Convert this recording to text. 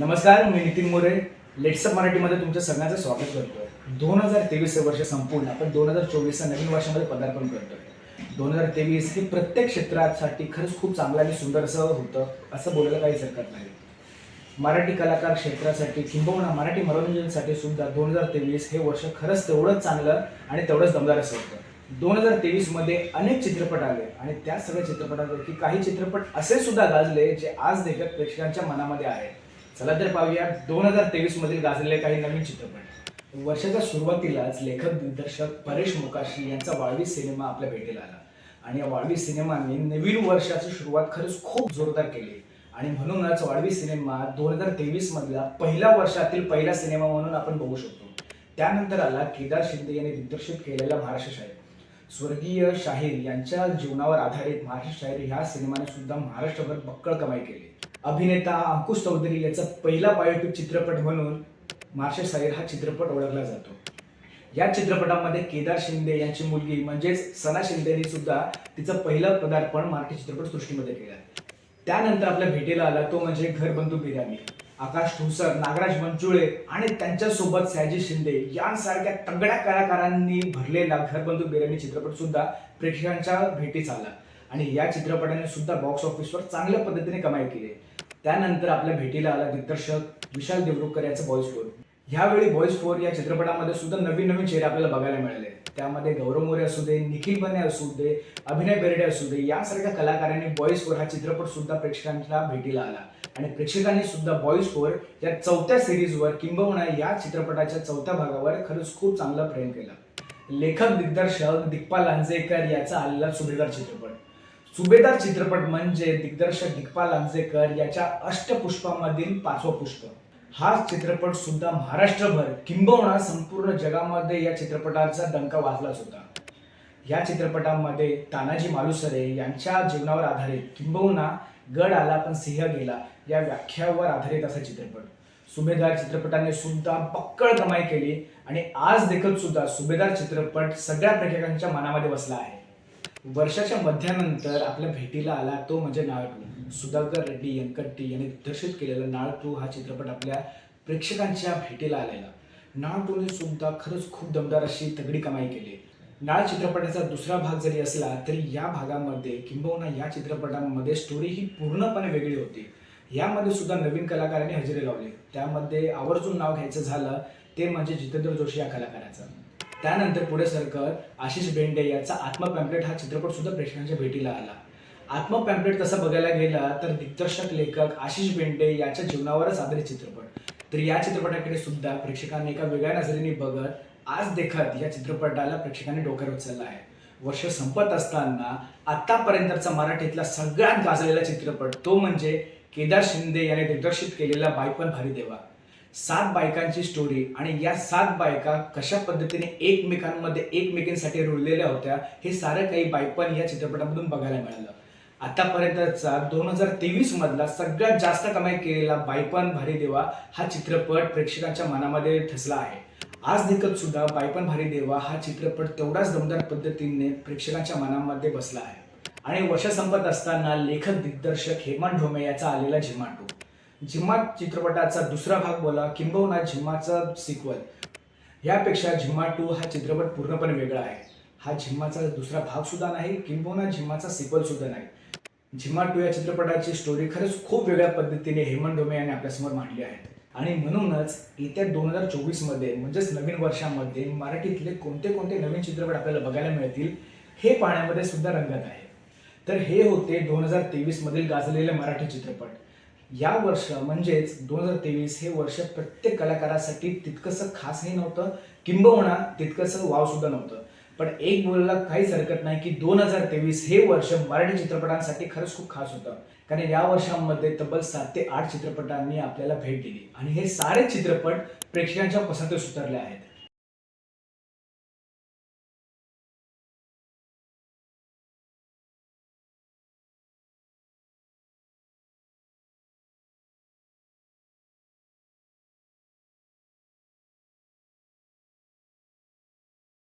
नमस्कार मी नितीन मोरे. लेट्सअप मराठीमध्ये तुमच्या सगळ्यांचं स्वागत करतोय. दोन हजार तेवीस हे वर्ष संपूर्ण आपण दोन हजार चोवीसच्या नवीन वर्षामध्ये पदार्पण करतोय. दोन हजार तेवीस हे प्रत्येक क्षेत्रासाठी खरंच खूप चांगलं आणि सुंदर असं होतं असं बोलायला काहीच हरकत नाही. मराठी कलाकार क्षेत्रासाठी किंबहुना मराठी मनोरंजनासाठी सुद्धा दोन हजार तेवीस हे वर्ष खरंच तेवढंच चांगलं आणि तेवढंच दमदार असं होतं. दोन हजार तेवीसमध्ये अनेक चित्रपट आले आणि त्या सगळ्या चित्रपटांपैकी काही चित्रपट असे सुद्धा गाजले जे आज देखील प्रेक्षकांच्या मनामध्ये आहेत. चला तर पाहूया दोन हजार तेवीस मधील गाजलेले काही नवीन चित्रपट. वर्षाच्या सुरुवातीलाच लेखक दिग्दर्शक परेश मुकाशी यांचा वाळवी सिनेमा आपल्या भेटीला आला. आणि या वाळवी सिनेमाने नवीन वर्षाची सुरुवात खरंच खूप जोरदार केली. आणि म्हणूनच वाळवी सिनेमा दोन हजार तेवीस मधला पहिल्या वर्षातील पहिला सिनेमा म्हणून आपण बघू शकतो. त्यानंतर आला केदार शिंदे यांनी दिग्दर्शित केलेला महाराष्ट्र शाहीर. स्वर्गीय शाहीर यांच्या जीवनावर आधारित महाराष्ट्र शाहीर ह्या सिनेमाने सुद्धा महाराष्ट्रभर बक्कळ कमाई केली. अभिनेता अंकुश चौधरी याचा पहिला बायोपिक चित्रपट म्हणून महाराष्ट्र शाहीर हा चित्रपट ओळखला जातो. या चित्रपटामध्ये केदार शिंदे यांची मुलगी म्हणजेच सना शिंदेने सुद्धा तिचं पहिलं पदार्पण मराठी चित्रपट सृष्टीमध्ये केलं. त्यानंतर आपल्या भेटीला आला तो म्हणजे घरबंधू बिर्याणी. आकाश ठोसर नागराज मंचुळे आणि त्यांच्यासोबत सयाजी शिंदे यांसारख्या तगड्या कलाकारांनी भरलेला घरबंधू बिर्याणी चित्रपट सुद्धा प्रेक्षकांच्या भेटीस आला. आणि या चित्रपटाने सुद्धा बॉक्स ऑफिसवर चांगल्या पद्धतीने कमाई केली. त्यानंतर आपल्या भेटीला आला दिग्दर्शक विशाल देवरुखकर याचा बॉईस फोन ह्यावेळी बॉईज फोर या चित्रपटामध्ये सुद्धा नवीन नवीन चेहरे आपल्याला बघायला मिळाले. त्यामध्ये गौरव मोरे असू दे निखिल बने असू दे अभिनय बेर्डे असू दे यासारख्या कलाकारांनी बॉईज फोर हा चित्रपट सुद्धा प्रेक्षकांच्या भेटीला आला. आणि प्रेक्षकांनी सुद्धा बॉईज फोर या चौथ्या सिरीजवर किंबहुना या चित्रपटाच्या चौथ्या भागावर खरंच खूप चांगलं प्रेम केलं. लेखक दिग्दर्शक दिग्पाल लांजेकर याचा आलेला सुभेदार चित्रपट. सुभेदार चित्रपट म्हणजे दिग्दर्शक दिग्पाल लांजेकर याच्या अष्टपुष्पामधील पाचवं पुष्प. हा चित्रपट सुद्धा महाराष्ट्रभर किंबहुना संपूर्ण जगामध्ये या चित्रपटाचा डंका वाजलाच होता. या चित्रपटामध्ये तानाजी मालुसरे यांच्या जीवनावर आधारित किंबहुना गड आला पण सिंह गेला या व्याख्यावर आधारित असा चित्रपट. सुभेदार चित्रपटाने सुद्धा पक्कळ कमाई केली आणि आज देखत सुद्धा सुभेदार चित्रपट सगळ्या प्रेक्षकांच्या मनामध्ये बसला आहे. वर्षाच्या मध्यानंतर आपल्या भेटीला आला तो म्हणजे नाळ टू सुधाकर रेड्डी यंकट्टी यांनी दिग्दर्शित केलेला नाळ टू हा चित्रपट आपल्या प्रेक्षकांच्या भेटीला आलेला. नाळ टूने सुद्धा खरंच खूप दमदार अशी तगडी कमाई केली. नाळ चित्रपटाचा दुसरा भाग जरी असला तरी या भागामध्ये किंबहुना या चित्रपटामध्ये स्टोरी ही पूर्णपणे वेगळी होती. यामध्ये सुद्धा नवीन कलाकारांनी हजेरी लावली. त्यामध्ये आवर्जून नाव घ्यायचं झालं ते म्हणजे जितेंद्र जोशी या कलाकाराचं. त्यानंतर पुढे सरकर आशिष बेंडे याचा आत्मपॅम्पलेट हा चित्रपट सुद्धा प्रेक्षकांच्या भेटीला आला. आत्मपॅम्पलेट तसं बघायला गेला तर दिग्दर्शक लेखक आशिष बेंडे याच्या जीवनावरच आधारित चित्रपट. तर या चित्रपटाकडे सुद्धा प्रेक्षकांनी एका वेगळ्या नजरेने बघत आज देखत या चित्रपटाला प्रेक्षकांनी डोक्यावर उचलला आहे. वर्ष संपत असताना आतापर्यंतचा मराठीतला सगळ्यात गाजलेला चित्रपट तो म्हणजे केदार शिंदे याने दिग्दर्शित केलेला बायपण भारी देवा सात बायकांची स्टोरी आणि या सात बायका कशा पद्धतीने एकमेकांमध्ये एकमेकींसाठी रुळलेल्या होत्या हे सारं काही बायपण या चित्रपटामधून बघायला मिळालं. आतापर्यंतचा दोन हजार तेवीस मधला सगळ्यात जास्त कमाई केलेला बायपण भारी देवा हा चित्रपट प्रेक्षकांच्या मनामध्ये ठसला आहे. आज देखत सुद्धा बायपण भारी देवा हा चित्रपट तेवढाच दमदार पद्धतीने प्रेक्षकांच्या मनामध्ये बसला आहे. आणि वर्ष संपत असताना लेखक दिग्दर्शक हेमंत ढोमे याचा आलेला झिमाटो झिम्मा चित्रपटाचा दुसरा भाग बोला किंबहुना झिम्माचा सिक्वल यापेक्षा झिम्मा टू हा चित्रपट पूर्णपणे वेगळा आहे. हा झिम्माचा दुसरा भाग सुद्धा नाही किंबहुना झिम्माचा सिक्वल सुद्धा नाही. झिम्मा टू या चित्रपटाची स्टोरी खरंच खूप वेगळ्या पद्धतीने हेमंत डोमे यांनी आपल्यासमोर मांडली आहे. आणि म्हणूनच येत्या दोन हजार चोवीसमध्ये म्हणजेच नवीन वर्षामध्ये मराठीतले कोणते कोणते नवीन चित्रपट आपल्याला बघायला मिळतील हे पाहण्यामध्ये सुद्धा रंगत आहे. तर हे होते दोन हजार तेवीसमधील गाजलेले मराठी चित्रपट. या वर्ष म्हणजेच दोन हजार तेवीस हे वर्ष प्रत्येक कलाकारासाठी तितकंसं खासही नव्हतं. किंबहुना तितकंसं वाव सुद्धा नव्हतं. पण एक बोलायला काहीच हरकत नाही की दोन हजार तेवीस हे वर्ष मराठी चित्रपटांसाठी खरंच खूप खास होतं. कारण या वर्षांमध्ये तब्बल सात ते आठ चित्रपटांनी आपल्याला भेट दिली. आणि हे सारे चित्रपट प्रेक्षकांच्या पसंतीस उतरले आहेत.